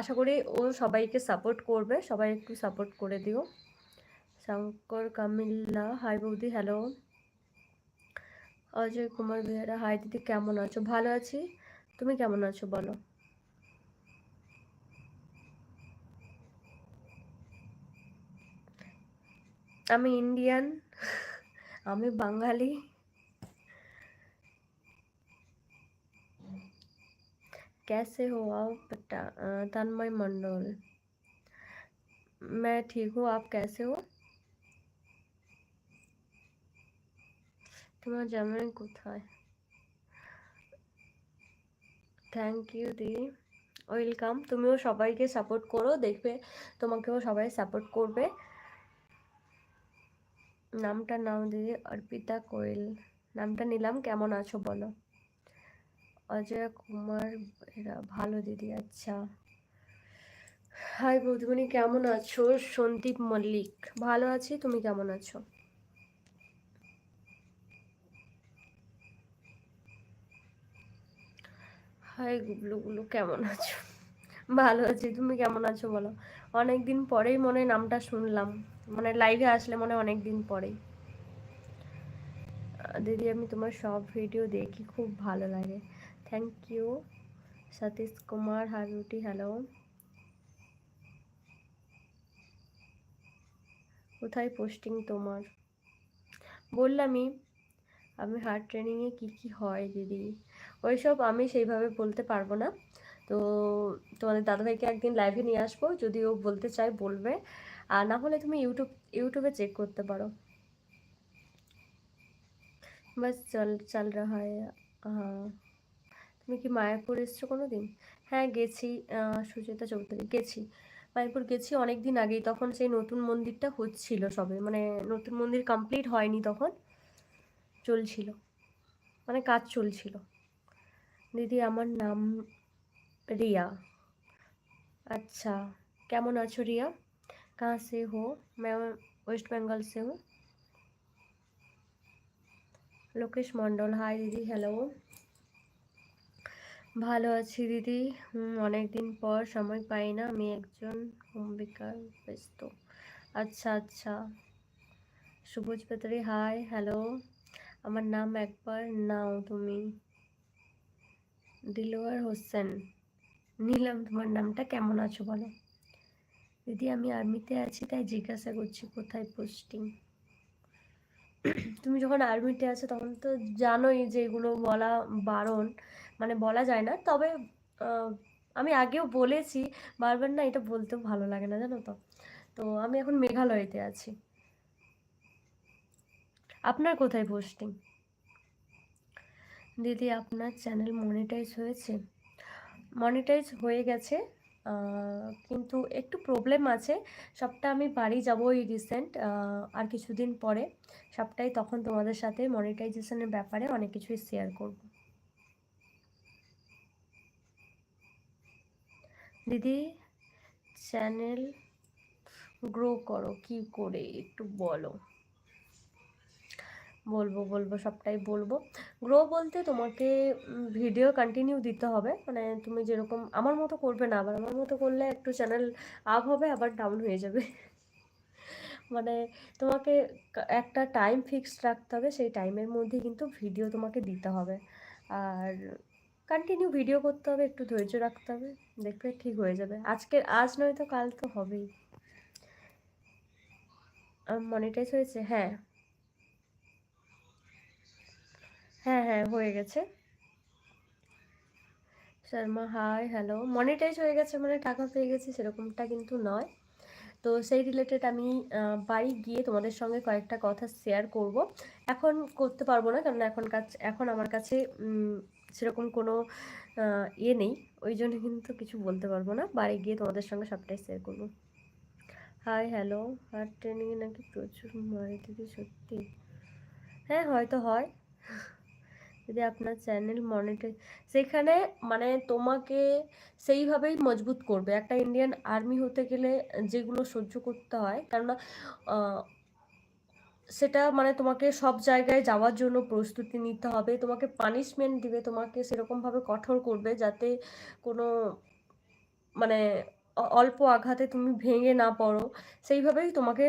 আশা করি ও সবাইকে সাপোর্ট করবে। সবাই একটু সাপোর্ট করে দিও। শঙ্কর, কামিল্লা হাই বৌদি হ্যালো অজয় কুমার বেহারা হাই দিদি, কেমন আছো? ভালো আছি। তুমি কেমন আছো বলো? আমি ইন্ডিয়ান আমি বাঙালি। कैसे हो आप तन्मय मंडल मैं ठीक हूँ आप कैसे हो তোমার জামাই কোথায় থ্যাংক ইউ দি ওয়েলকাম তুমিও সবাইকে সাপোর্ট করো দেখবে তোমাকেও সবাই সাপোর্ট করবে নামটা নাম দিদি অর্পিতা কোয়েল নামটা নিলাম কেমন আছো বলো অজয় কুমার, এরা ভালো দিদি আচ্ছা। হাই বৌদিমণি কেমন আছো? সন্দীপ মল্লিক, ভালো আছি, তুমি কেমন আছো? হাই গুবলু কেমন আছো? ভালো আছি, তুমি কেমন আছো বলো? অনেক দিন পরেই মনে নামটা শুনলাম। মানে লাইভে আসলে মনে অনেক দিন পরেই। দিদি, আমি তোমার সব ভিডিও দেখি, খুব ভালো লাগে। থ্যাংক ইউ সতীশ কুমার, হারুটি হ্যালো কোথায় পোস্টিং তোমার? বললামই, আমি হার্ট ট্রেনিংয়ে কী কী হয় দিদি? ওইসব আমি সেইভাবে বলতে পারব না। তো তোমাদের দাদাভাইকে একদিন লাইভে নিয়ে আসব, যদি ও বলতে চায়, বলবে। আর না হলে তুমি ইউটিউব, ইউটিউবে চেক করতে পারো। বাস চল চল রা হয় হ্যাঁ তুমি কি মায়াপুর এসছো কোনো দিন হ্যাঁ গেছি সুচেতা চৌধুরী গেছি মায়াপুর গেছি অনেক দিন আগেই তখন সেই নতুন মন্দিরটা হচ্ছিল সবে মানে নতুন মন্দির কমপ্লিট হয়নি তখন চলছিল মানে কাজ চলছিল দিদি আমার নাম রিয়া अच्छा কেমন আছো রিয়া कहाँ से हो मैं वेस्ट बंगाल से हूँ লোকেশ মণ্ডল। হাই দিদি হ্যালো ভালো আছি দিদি। অনেক দিন পর সময় পাই না। আমি একজন হোমবিকার ব্যস্ত আচ্ছা আচ্ছা। সুবজ পেতরি হাই হ্যালো আমার নাম একবার নাও তুমি। দিলওয়ার হোসেন। নিলাম, তোমার নামটা কেমন আছো বলো? দিদি, আমি আর্মিতে আছি, তাই জিজ্ঞাসা করছি, কোথায় পোস্টিং তুমি যখন আর্মিতে আছো তখন তো জানোই যে এগুলো বলা বারণ। মানে বলা যায় না। তবে আমি আগেও বলেছি, বারবার না এটা বলতেও ভালো লাগে না, জানো তো? তো আমি এখন মেঘালয়তে আছি। আপনার কোথায় পোস্টিং? দিদি, আপনার চ্যানেল মনিটাইজ হয়েছে? মনিটাইজ হয়ে গেছে। কিন্তু একটু প্রবলেম আছে। সবটা আমি বাড়ি যাব ওই রিসেন্ট আর কিছুদিন পরে। সবটাই তখন তোমাদের সাথে মনিটাইজেশনের ব্যাপারে অনেক কিছুই শেয়ার করব। দিদি চ্যানেল গ্রো করো, কি করে একটু বলো। বলব বলব, সবটাই বলব। গ্রো বলতে তোমাকে ভিডিও কন্টিনিউ দিতে হবে। মানে তুমি যেরকম, আমার মতো করবে না, আবার আমার মতো করলে একটু চ্যানেল আপ হবে, আবার ডাউন হয়ে যাবে। মানে তোমাকে একটা টাইম ফিক্সড রাখতে হবে, সেই টাইমের মধ্যে কিন্তু ভিডিও তোমাকে দিতে হবে। আর কন্টিনিউ ভিডিও করতে হবে, একটু ধৈর্য রাখতে হবে, দেখবে ঠিক হয়ে যাবে। আজকের আজ নয় তো কাল তো হবেই। মনিটাইজ হয়েছে হ্যাঁ। হ্যাঁ হ্যাঁ হয়ে গেছে। শর্মা হাই হ্যালো মনিটাইজ হয়ে গেছে মানে টাকা পেয়ে গেছি সেরকমটা কিন্তু নয়। তো সেই রিলেটেড আমি বাড়ি গিয়ে তোমাদের সঙ্গে কয়েকটা কথা শেয়ার করব। এখন করতে পারব না কারণ এখন কাছে এখন আমার কাছে সেরকম কোনো ইয়ে নেই। ওই জন্য কিন্তু কিছু বলতে পারব না। বাড়ি গিয়ে তোমাদের সঙ্গে সবটাই শেয়ার করব। হাই হ্যালো হার্ট ট্রেনিংয়ে নাকি প্রচুর মারি দিদি, সত্যি। হ্যাঁ হয়তো হয়। যদি আপনার চ্যানেল মনিটাইজ সেখানে মানে তোমাকে সেইভাবেই মজবুত করবে। একটা ইন্ডিয়ান আর্মি হতে গেলে যেগুলো সহ্য করতে হয় কেননা সেটা মানে তোমাকে সব জায়গায় যাওয়ার জন্য প্রস্তুতি নিতে হবে। তোমাকে পানিশমেন্ট দিবে তোমাকে সেরকমভাবে কঠোর করবে যাতে কোনো মানে অল্প আঘাতে তুমি ভেঙে না পড়ো, সেইভাবেই তোমাকে